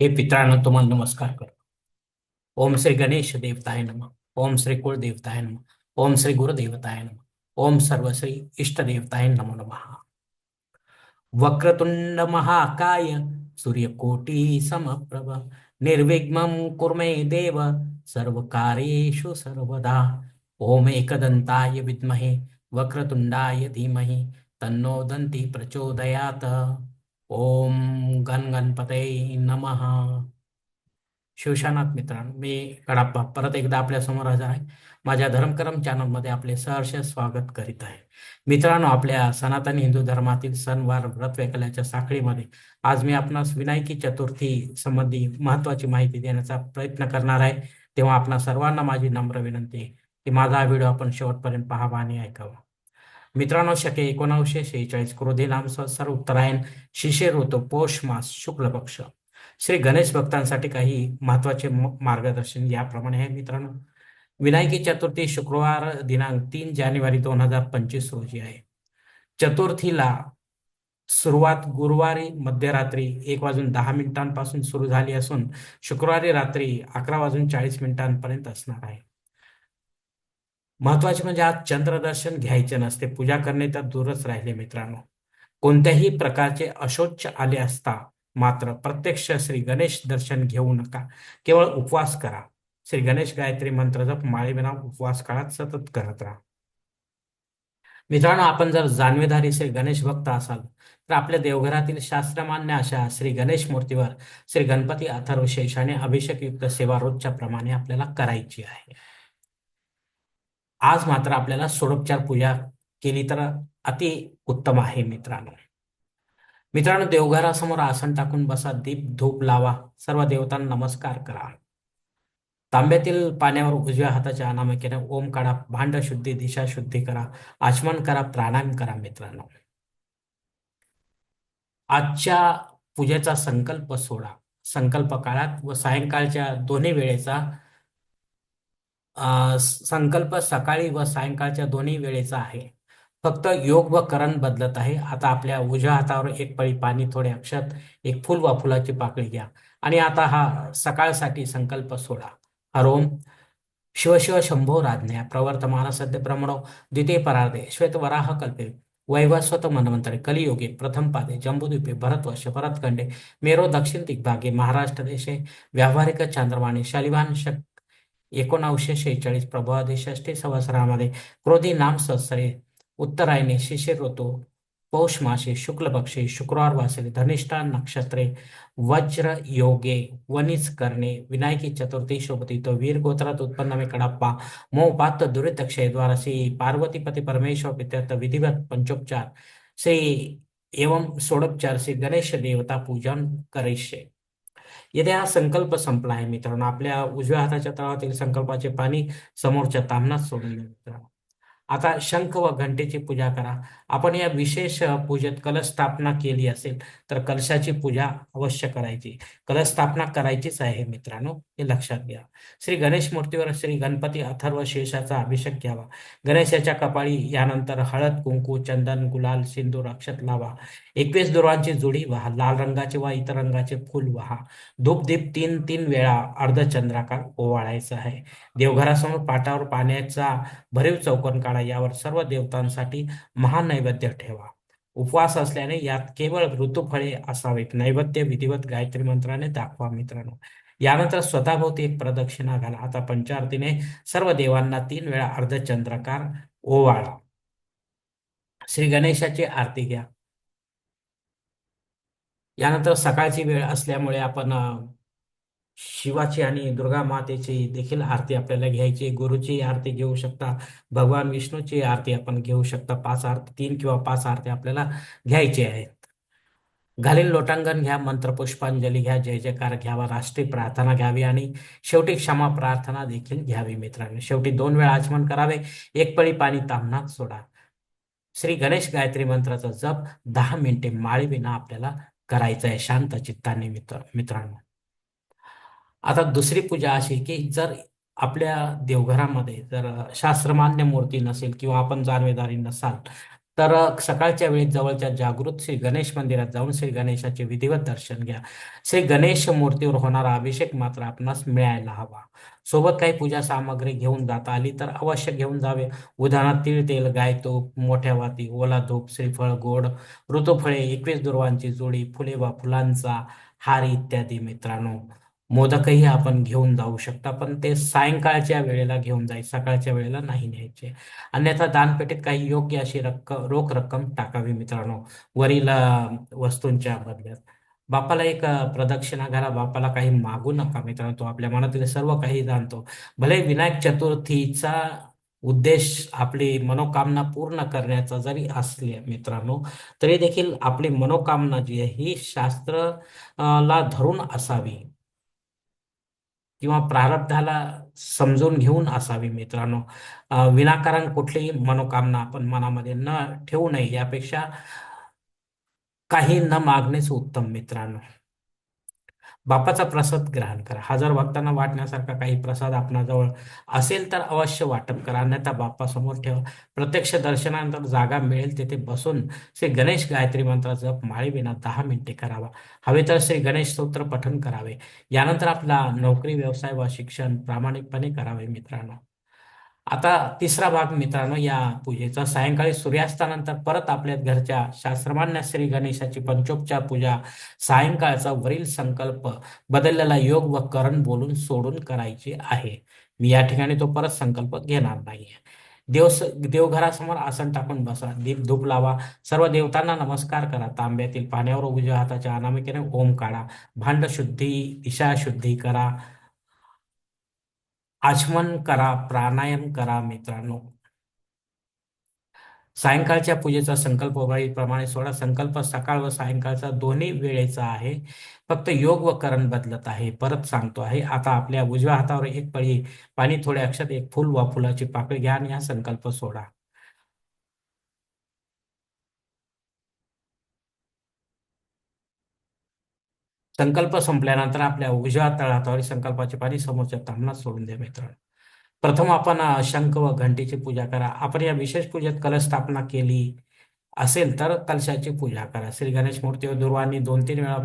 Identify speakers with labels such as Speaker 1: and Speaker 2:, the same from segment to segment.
Speaker 1: हे पित्रांनो तुम्हाला नमस्कार करतो. ओम श्री गणेश देवताय नम ओम श्री कुळ देवताय नम ओम श्री गुरुदेवताय नम ओम सर्वश्री इष्टदेवताय नमो नमः. वक्रतुंड महाकाय सूर्यकोटी समप्रभ निर्विघ्नं कुर्मे देव सर्व कार्येषु सर्वदा. ओम एकदंताय विद्महे वक्रतुंडाय धीमहि तन्नो दंती प्रचोदयात. ओम गण गणपते नमः। शिवशानाथ मित्रांनो मी कडाप्पा परत एकदा आपल्यासमोर आहे. माझ्या धर्मकरम चॅनलमध्ये आपले सहर्ष स्वागत करीत आहे. मित्रांनो आपल्या सनातन हिंदू धर्मातील सणवार व्रत वैकल्याच्या साखळीमध्ये आज मी आपणास विनायकी चतुर्थी संबंधी महत्वाची माहिती देण्याचा प्रयत्न करणार आहे. तेव्हा आपणा सर्वांना माझी नम्र विनंती की माझा हा व्हिडिओ आपण शेवटपर्यंत पाहावा आणि ऐकावा. मित्रांनो शके एकोणावशे शेहेचाळीस क्रोधी नाम संसार उत्तरायण शिशिर ऋतू पौष मास शुक्ल पक्ष. श्री गणेश भक्तांसाठी काही महत्त्वाचे मार्गदर्शन याप्रमाणे आहे मित्रांनो. विनायकी चतुर्थी शुक्रवार दिनांक तीन जानेवारी दोन हजार पंचवीस रोजी आहे. चतुर्थीला सुरुवात गुरुवारी मध्यरात्री एक वाजून दहा मिनिटांपासून सुरू झाली असून शुक्रवारी रात्री अकरा वाजून चाळीस मिनिटांपर्यंत असणार आहे. महत्त्वाचे म्हणजे आज चंद्रदर्शन घ्यायचे नसते पूजा करणे तर दूरच राहिले मित्रांनो. कोणत्याही प्रकारचे अशोच आले असता मात्र प्रत्यक्ष श्री गणेश दर्शन घेऊ नका. केवळ उपवास करा. श्री गणेश गायत्री मंत्र जप माळेविना उपवास काळात सतत करत राहा. मित्रांनो आपण जर जाणवेधारी श्री गणेश भक्त असाल तर आपल्या देवघरातील शास्त्रमान्य अशा श्री गणेश मूर्तीवर श्री गणपती अथर्वशेषाने अभिषेक युक्त सेवा रोजच्या प्रमाणे आपल्याला करायची आहे. आज मात्र आपल्याला सोडोपचार पूजा केली तर अति उत्तम आहे मित्रांनो. मित्रांनो देवघरासमोर आसन टाकून बसा दीप धूप लावा सर्व देवतांना नमस्कार करा. तांब्यातील पाण्यावर उजव्या हाताच्या अनामिकेने ओम काढा भांड शुद्धी दिशा शुद्धी करा आचमन करा प्राणायाम करा मित्रांनो. आजच्या पूजेचा संकल्प सोडा. संकल्प काळात व सायंकाळच्या दोन्ही वेळेचा संकल्प सकाळी व सायंकाळच्या दोन्ही वेळेचा आहे. फक्त योग व करण बदलत आहे. आता आपल्या उजव्या हातावर एक पळी पाणी थोडे अक्षत एक फुल वा फुलाची पाकळी घ्या. आणि आता हा सकाळसाठी संकल्प सोडा. हरोम शिवशिव शंभो राज्ञा. प्रवर्तमान सद्य ब्रह्मणो द्वितीय परार्धे. श्वेतवराह कल्पे. वैवस्वत मनवंतरे कलियोगे. प्रथम पादे. जम्बुद्वीपे. भरतवर्ष भरतखंडे. मेरो दक्षिण दिग्भागे. महाराष्ट्र देशे. व्यावहारिक चांद्रमाने. शालिवान शक्ती एकोणावीसशे शेहेचाळीस प्रभावादी षष्ठी संवत्सरामध्ये क्रोधी नाम संवत्सरे उत्तरायणे शिशिर ऋतू पौष मासे शुक्ल पक्षी शुक्रवार वासरे धनिष्ठा नक्षत्रे वज्र योगे वनिज करणे विनायकी चतुर्थी शोभती तो वीर गोत्रात उत्पन्न में कडाप्पा मोपात दुरित द्वारा श्री पार्वतीपती परमेश्वर पित्यर्थ विधिवत पंचोपचार श्री एवं सोडोपचार श्री गणेश देवता पूजन करिष्ये येथे हा संकल्प संपला आहे मित्रांनो आपल्या उजव्या हाताच्या तळातील संकल्पाचे पाणी समोरच्या तामनात सोडून मित्रांनो. आता शंख व घंटेची पूजा करा. आपण या विशेष पूजेत कलश स्थापना केली असेल तर कलशाची पूजा अवश्य करायची. कलश स्थापना करायचीच आहे मित्रांनो हे लक्षात घ्या. श्री गणेश मूर्तीवर श्री गणपती अथर्व शेषाचा अभिषेक घ्यावा. गणेशाच्या कपाळी यानंतर हळद कुंकू चंदन गुलाल सिंदूर अक्षत लावा. एकवीस दुर्वांची जुडी व्हा. लाल रंगाचे वा इतर रंगाचे फुल व्हा. धूपदीप तीन तीन वेळा अर्धचंद्राकार ओवाळायचा आहे. देवघरासमोर पाटावर पाण्याचा भरीव चौकन काढा. यावर सर्व देवतांसाठी महानैवेद्य ठेवा. उपवास असल्याने यात केवळ ऋतुफळे असावेत. नैवेद्य विधिवत गायत्री मंत्राने दाखवा मित्रांनो. यानंतर स्वतःभोवती एक प्रदक्षिणा घाला. आता पंचारतीने सर्व देवांना तीन वेळा अर्धचंद्रकार ओवाळा श्री गणेशाची आरती घ्या. यानंतर सकाळची वेळ असल्यामुळे आपण शिवाची आणि दुर्गा मातेची देखील आरती आपल्याला घ्यायची. गुरुची आरती घेऊ शकता भगवान विष्णूची आरती आपण घेऊ शकता. पाच आरती तीन किंवा पाच आरती आपल्याला घ्यायची आहेत. घालील लोटांगण घ्या मंत्र पुष्पांजली घ्या जय जयकार घ्यावा राष्ट्रीय प्रार्थना घ्यावी आणि शेवटी क्षमा प्रार्थना देखील घ्यावी मित्रांनो. शेवटी दोन वेळा आचमन करावे एक पळी पाणी तांबणात सोडा. श्री गणेश गायत्री मंत्राचा जप दहा मिनिटे माळीविना आपल्याला करायचं आहे शांत चित्ताने मित्र मित्रांनो. आता दुसरी पूजा अशी की जर आपल्या देवघरामध्ये जर शास्त्रमान्य मूर्ती नसेल किंवा आपण जानवेदारी नसाल तर सकाळच्या वेळी जवळच्या जागृत श्री गणेश मंदिरात जाऊन श्री गणेशाचे विधिवत दर्शन घ्या. श्री गणेश मूर्तीवर होणारा अभिषेक मात्र आपणास मिळायला हवा. सोबत काही पूजा सामग्री घेऊन जाता आली तर अवश्य घेऊन जावे. उदाहरणार्थ तीळ तेल गायतूप मोठ्या वाती ओला धूप श्रीफळ गोड ऋतुफळे एकवीस दुर्वांची जोडी फुले वा फुलांचा हार इत्यादी मित्रांनो. मोदकही आपण घेऊन जाऊ शकता पण ते सायंकाळच्या वेळेला घेऊन जाईल सकाळच्या वेळेला नाही न्यायचे. अन्यथा दानपेटीत काही योग्य अशी रक्कम रोख रक्कम टाकावी मित्रांनो वरील वस्तूंच्या बदल्यात. बापाला एक प्रदक्षिणा घाला बापाला काही मागू नका मित्रांनो तो आपल्या मनातील सर्व काही जाणतो. भले विनायक चतुर्थीचा उद्देश आपली मनोकामना पूर्ण करण्याचा जरी असले मित्रांनो तरी देखील आपली मनोकामना जी आहे ही शास्त्र ला धरून असावी. किंवा प्रारब्धाला समजून घेऊन असावी मित्रांनो. विनाकारण कुठलीही मनोकामना आपण मनामध्ये न ठेवू नये यापेक्षा काही न मागणेच उत्तम मित्रांनो. बापाचा प्रसाद ग्रहण करा. हजार भक्तांना वाटण्यासारखा काही प्रसाद आपणाजवळ असेल तर अवश्य वाटप करा. अन्यथा बाप्पासमोर ठेवा. प्रत्यक्ष दर्शनानंतर जागा मिळेल तेथे बसून श्री गणेश गायत्री मंत्र जप माळीविना दहा मिनिटे करावा. हवे तर श्री गणेश स्तोत्र पठन करावे. यानंतर आपला नोकरी व्यवसाय व शिक्षण प्रामाणिकपणे करावे मित्रांनो. आता तिसरा भाग मित्रांनो या पूजेचा. सायंकाळी सूर्यास्तानंतर परत आपल्या घरच्या शास्त्रमान्य श्री गणेशाची पंचोपचार पूजा सायंकाळचा वरील संकल्प बदललेला योग व करण बोलून सोडून करायची आहे. मी या ठिकाणी तो परत संकल्प घेणार नाहीये. देव देवघरासमोर आसन टाकून बसा. दीप धूप लावा. सर्व देवतांना नमस्कार करा. तांब्यातील पाण्यावर उजव्या हाताच्या अनामिकेने ओम काढा. भांड शुद्धी दिशा शुद्धी करा. आचमन करा प्राणायाम करा मित्रांनो. सायंकाळच्या पूजेचा संकल्प प्रमाणे सोळा संकल्प सकाळ व सायंकाळचा दोन्ही वेळेचा आहे. फक्त योग व करण बदलत आहे. परत सांगतो आहे. आता आपल्या उजव्या हातावर एक पळी पाणी थोडे अक्षत एक फुल वा फुलाची पाकळी घ्या आणि हा संकल्प सोडा. संकल्प संपल्यानंतर आपल्या उजव्या तळहातावर संकल्पाचे पाणी समोरच्या तांबणात सोडून द्या मित्रांनो. प्रथम आपण शंख व घंटेची पूजा करा. आपण या विशेष पूजेत कलश स्थापना केली असेल तर कलशाची पूजा करा. श्री गणेश मूर्तीवर दुर्वांनी दोन तीन वेळा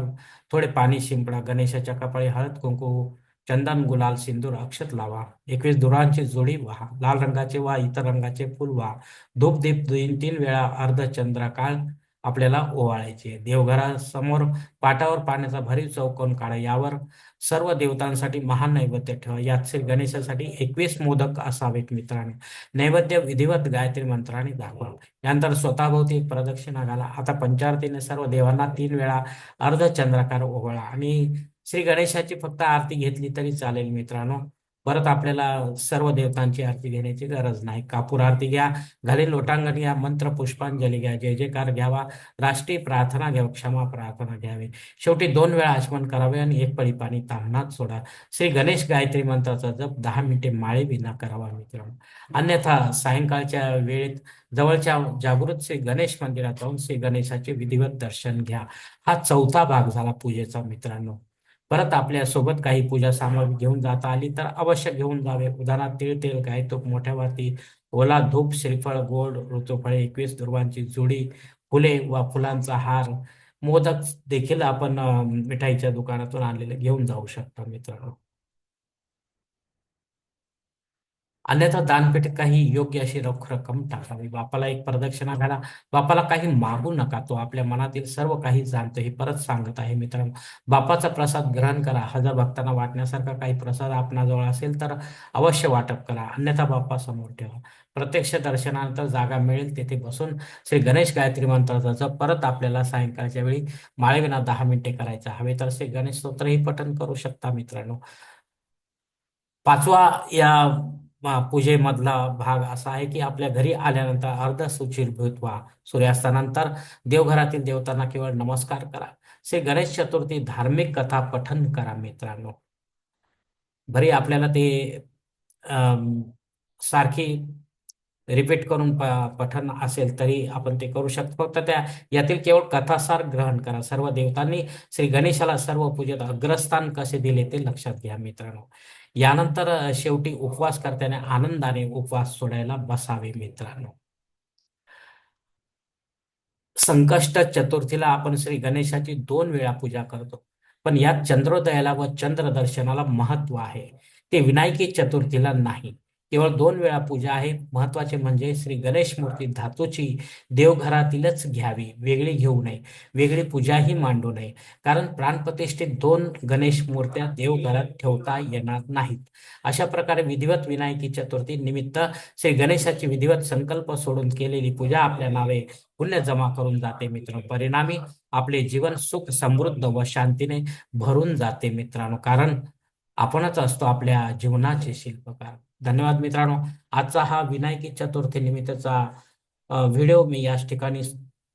Speaker 1: थोडे पाणी शिंपडा. गणेशाच्या कपाळी हळद कुंकू चंदन गुलाल सिंदूर अक्षत लावा. एकवीस दुरांची जोडी व्हा. लाल रंगाचे वा इतर रंगाचे फुल व्हा. धूप दीप तीन तीन वेळा अर्धचंद्रकाळ आपल्याला ओवाळायचे. देवघरासमोर पाटावर पाण्याचा भरीव चौकोन काढा. यावर सर्व देवतांसाठी महान नैवेद्य ठेवा. यात श्री गणेशासाठी एकवीस मोदक असावेत मित्रांनो. नैवेद्य विधिवत गायत्री मंत्राने दाखवा. यानंतर स्वतःभोवती एक प्रदक्षिणा घाला. आता पंचारतीने सर्व देवांना तीन वेळा अर्धचंद्राकार ओवाळा. आणि श्री गणेशाची फक्त आरती घेतली तरी चालेल मित्रांनो. परत आपल्याला सर्व देवतांची आरती घेण्याची गरज नाही. कापूर आरती घ्या घरी लोटांगण घ्या मंत्र पुष्पांजली घ्या जय जयकार घ्यावा राष्ट्रीय प्रार्थना घ्या क्षमा प्रार्थना घ्यावी. शेवटी दोन वेळा आचमन करावे आणि एक पळी पाणी तामनात सोडा. श्री गणेश गायत्री मंत्राचा जप दहा मिनिटे माळे विना करावा मित्रांनो. अन्यथा सायंकाळच्या वेळेत जवळच्या जागृत श्री गणेश मंदिरात जाऊन श्री गणेशाचे विधिवत दर्शन घ्या. हा चौथा भाग झाला पूजेचा मित्रांनो. परत आपल्यासोबत काही पूजा सामग्री घेऊन जाता आली तर अवश्य घेऊन जावे. उदाहरणार्थ तीळ तेल गाय तूप मोठ्या वाती ओला धूप श्रीफळ गोड ऋतुफळे एकवीस दुर्वांची जुडी फुले व फुलांचा हार मोदक देखील आपण मिठाईच्या दुकानातून आणलेले घेऊन जाऊ शकता मित्रांनो. अन्यथा दानपेठेत काही योग्य अशी रोख रक्कम टाकावी. बापाला एक प्रदक्षिणा घाला. बापाला काही मागू नका. तो आपल्या मनातील सर्व काही जाणतो. हे परत सांगत आहे मित्रांनो. बापाचा प्रसाद ग्रहण करा. हजार भक्तांना वाटण्यासारखा काही प्रसाद आपणाजवळ असेल तर अवश्य वाटप करा. अन्यथा बाप्पा समोर ठेवा. प्रत्यक्ष दर्शनानंतर जागा मिळेल तेथे बसून श्री गणेश गायत्री मंत्राचा परत आपल्याला सायंकाळच्या वेळी माळेविना दहा मिनिटे करायचा हवे तर श्री गणेश स्तोत्रही पठन करू शकता मित्रांनो. पाचवा या पूजेमधला भाग असा आहे की आपल्या घरी आल्यानंतर अर्ध सुचिरभूत व्हा सूर्यास्तानंतर देवघरातील देवतांना केवळ नमस्कार करा. श्री गणेश चतुर्थी धार्मिक कथा पठन करा मित्रांनो. भरी आपल्याला ते सारखी रिपीट करून पठन असेल तरी आपण ते करू शकतो. फक्त त्या यातील केवळ कथासार ग्रहण करा. सर्व देवतांनी श्री गणेशाला सर्व पूजेत अग्रस्थान कसे दिले ते लक्षात घ्या मित्रांनो. यानंतर शेवटी उपवास करताना आनंदाने उपवास सोडायला बसावे मित्रांनो. संकष्ट चतुर्थीला आपण श्री गणेशाची दोन वेळा पूजा करतो. पण यात चंद्रोदयाला व चंद्रदर्शनाला महत्त्व आहे. ते विनायकी चतुर्थीला नाही. केवळ दोन वेळा पूजा आहे. महत्त्वाचे म्हणजे श्री गणेश मूर्ती धातूची देवघरातीलच घ्यावी. वेगळी घेऊ नये. वेगळी पूजाही मांडू नये. कारण प्राणप्रतिष्ठित दोन गणेश मूर्त्या देवघरात ठेवता येणार नाहीत. अशा प्रकारे विधिवत विनायकी चतुर्थी निमित्त श्री गणेशाची विधिवत संकल्प सोडून केलेली पूजा आपल्या नावे पुण्य जमा करून जाते मित्र परिणामी आपले जीवन सुख समृद्ध व शांतीने भरून जाते मित्रांनो. कारण आपणच असतो आपल्या जीवनाचे शिल्पकार. धन्यवाद मित्रांनो. आजचा हा विनायकी चतुर्थी निमित्तचा व्हिडिओ मी याच ठिकाणी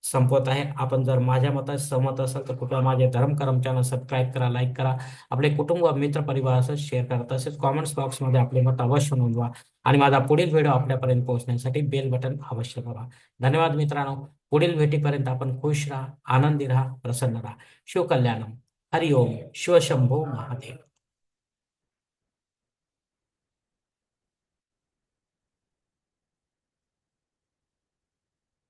Speaker 1: संपवत आहे. आपण जर माझ्या मतात सहमत असाल तर कृपया माझे धर्म चॅनल सबस्क्राईब करा लाईक करा. आपले कुटुंब व मित्र परिवारासह शेअर करा. तसेच कॉमेंट्स बॉक्समध्ये आपले मत अवश्य नोंदवा आणि माझा पुढील व्हिडिओ आपल्यापर्यंत पोहोचण्यासाठी बेल बटन अवश्य दाबा. धन्यवाद मित्रांनो. पुढील भेटीपर्यंत आपण खुश राहा आनंदी राहा प्रसन्न राहा. शिवकल्याणम. हरिओम. शिवशंभो महादेव.